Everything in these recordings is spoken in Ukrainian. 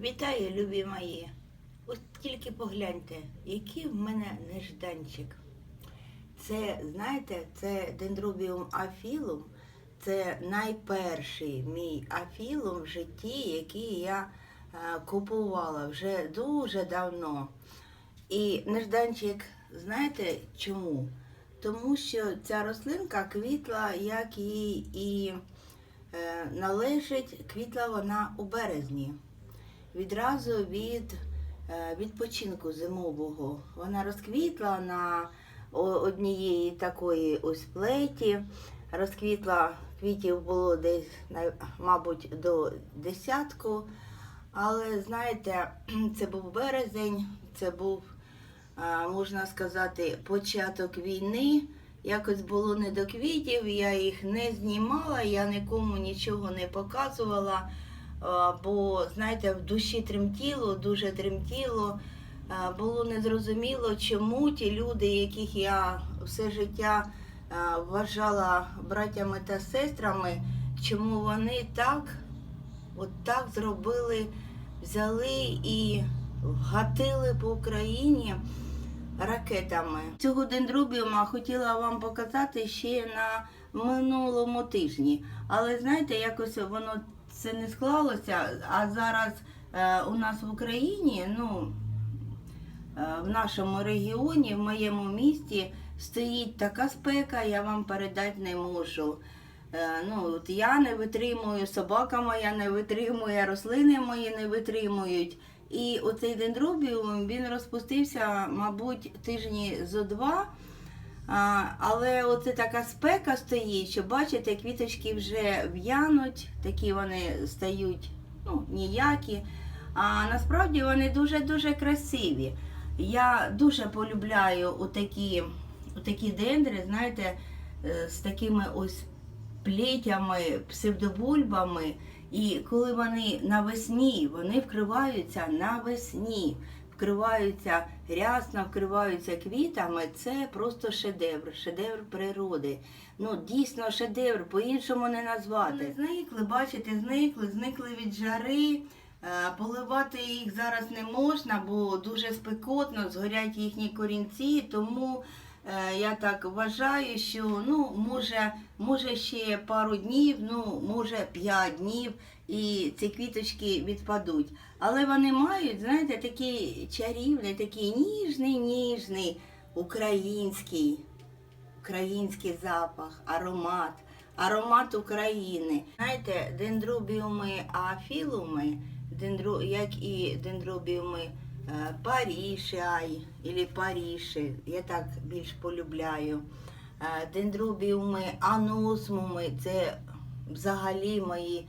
Вітаю, любі мої. Ось тільки погляньте, який в мене нежданчик. Це, знаєте, це дендробіум афілум. Це найперший мій афілум в житті, який я е, купувала вже дуже давно. І нежданчик, знаєте чому? Тому що ця рослинка квітла, як їй і е, належить, квітла вона у березні відразу від е, відпочинку зимового. Вона розквітла на однієї такої ось плеті. Розквітла квітів було десь, мабуть, до десятку. Але знаєте, це був березень, це був, е, можна сказати, початок війни. Якось було не до квітів, я їх не знімала, я нікому нічого не показувала. А, бо, знаєте, в душі тремтіло, дуже тремтіло. Було незрозуміло, чому ті люди, яких я все життя вважала братями та сестрами, чому вони так, от так зробили, взяли і вгатили по Україні ракетами. Цього дендробіума хотіла вам показати ще на минулому тижні. Але знаєте, якось воно це не склалося. А зараз е, у нас в Україні, ну е, в нашому регіоні, в моєму місті, стоїть така спека, я вам передати не можу. Е, ну, от я не витримую, собака моя не витримує, рослини мої не витримують. І оцей дендробіум він розпустився, мабуть, тижні зо два. А, але оце така спека стоїть, що бачите, квіточки вже в'януть, такі вони стають ну, ніякі. А насправді вони дуже-дуже красиві. Я дуже полюбляю отакі, отакі дендри, знаєте, е, з такими ось плетями, псевдобульбами. І коли вони навесні, вони вкриваються навесні, вкриваються рясно, вкриваються квітами, це просто шедевр, шедевр природи. Ну, дійсно шедевр, по-іншому не назвати. Зникли, бачите, зникли, зникли від жари. Е, Поливати їх зараз не можна, бо дуже спекотно, згорять їхні корінці, тому е, я так вважаю, що ну, може, може ще пару днів, ну, може 5 днів, і ці квіточки відпадуть. Але вони мають, знаєте, такий чарівний, такий ніжний, ніжний, український, український запах, аромат, аромат України. Знаєте, дендробіуми афілуми, дендро, як і дендробіуми е, Парішай, або Паріші, я так більш полюбляю. Е, Дендробіуми аносмуми, це взагалі мої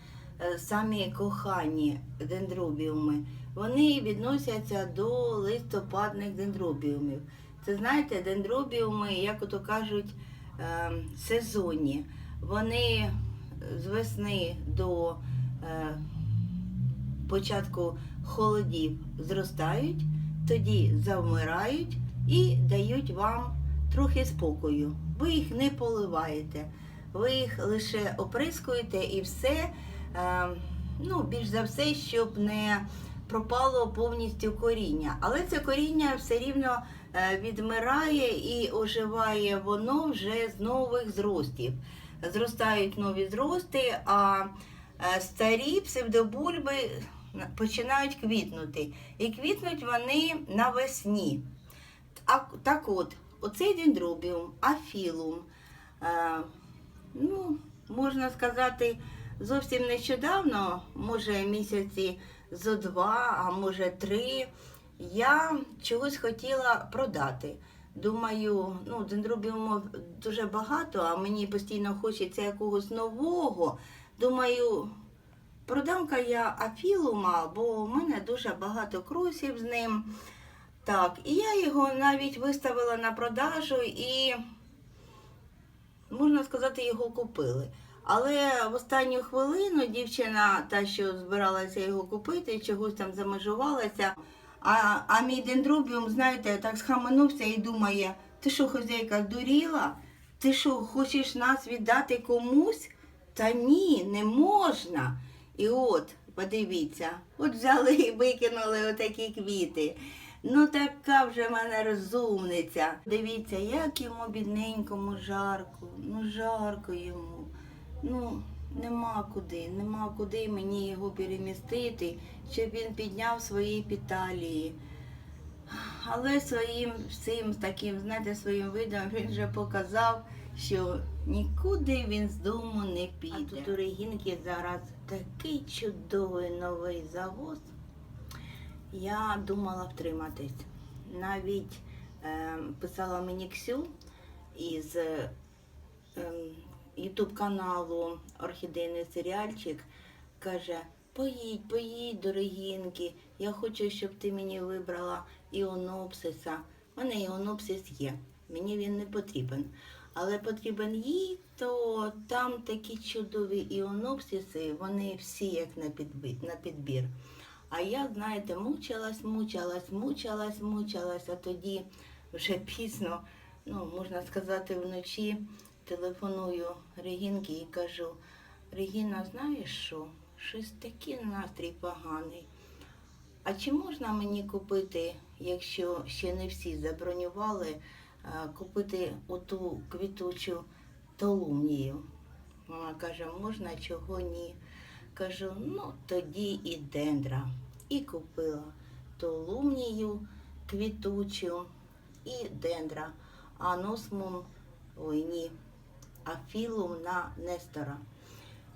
самі кохані дендробіуми. Вони відносяться до листопадних дендробіумів. Це знаєте, дендробіуми, як ото кажуть, е, сезонні. Вони з весни до е, початку холодів зростають, тоді завмирають і дають вам трохи спокою. Ви їх не поливаєте, ви їх лише оприскуєте і все, е, ну, більш за все, щоб не пропало повністю коріння. Але це коріння все рівно е, відмирає і оживає воно вже з нових зростів. Зростають нові зрости, а е, старі псевдобульби починають квітнути. І квітнуть вони навесні. Так от, оцей дендробіум, афілум, е, ну, можна сказати, зовсім нещодавно, може місяці зо два, а може три, я чогось хотіла продати. Думаю, ну, дендробіумів дуже багато, а мені постійно хочеться якогось нового. Думаю, продам-ка я афілума, бо у мене дуже багато кросів з ним. Так, і я його навіть виставила на продажу і, можна сказати, його купили. Але в останню хвилину дівчина, та, що збиралася його купити, чогось там замежувалася. А, а мій дендробіум, знаєте, так схаменувся і думає, ти що, хозяйка, дуріла? Ти що, хочеш нас віддати комусь? Та ні, не можна. І от подивіться, от взяли і викинули отакі квіти. Ну така вже в мене розумниця. Дивіться, як йому бідненькому жарко, ну жарко йому. Ну, нема куди, нема куди мені його перемістити, щоб він підняв свої піталії. Але своїм всім таким, знаєте, своїм видом він вже показав, що нікуди він з дому не піде. А тут у Регінки зараз такий чудовий новий завоз. Я думала втриматись. Навіть е, писала мені Ксю із е, Ютуб каналу Орхідейний серіальчик. Каже, поїдь, поїдь, дорогінки, я хочу, щоб ти мені вибрала іонопсиса. У мене іонопсис є, мені він не потрібен. Але потрібен їй, то там такі чудові іонопсиси, вони всі як на, підбі- на підбір. А я, знаєте, мучилась, мучилась, мучилась, мучилась, а тоді вже пізно, ну, можна сказати, вночі телефоную Регінки і кажу, Регіна, знаєш що? Щось такий настрій поганий. А чи можна мені купити, якщо ще не всі забронювали, купити оту квітучу толумнію? Вона каже, можна, чого ні. Кажу, ну тоді і дендра. І купила толумнію квітучу і дендра. Аносмум, ой ні, афілум на Нестора.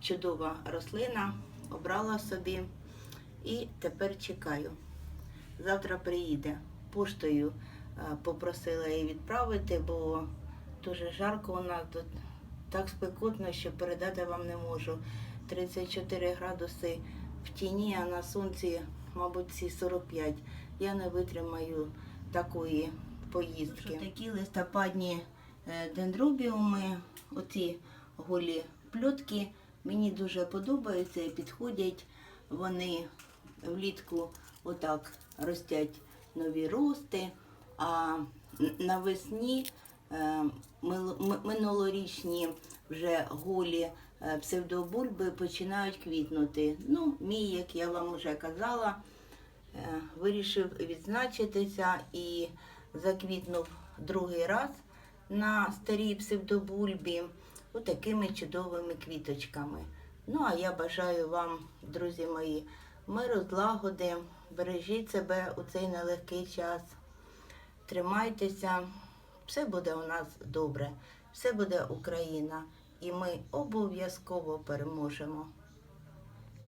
Чудова рослина, обрала собі і тепер чекаю. Завтра приїде. Поштою е, попросила її відправити, бо дуже жарко у нас тут. Так спекотно, що передати вам не можу. 34 градуси в тіні, а на сонці, мабуть, ці 45. Я не витримаю такої поїздки. Такі листопадні дендробіуми, оці голі плютки, мені дуже подобаються і підходять. Вони влітку отак ростять нові рости, а навесні е, минулорічні вже голі е, псевдобульби починають квітнути. Ну, мій, як я вам вже казала, е, вирішив відзначитися і заквітнув другий раз на старій псевдобульбі отакими чудовими квіточками. Ну, а я бажаю вам, друзі мої, миру, злагоди, бережіть себе у цей нелегкий час. Тримайтеся, все буде у нас добре, все буде Україна, і ми обов'язково переможемо.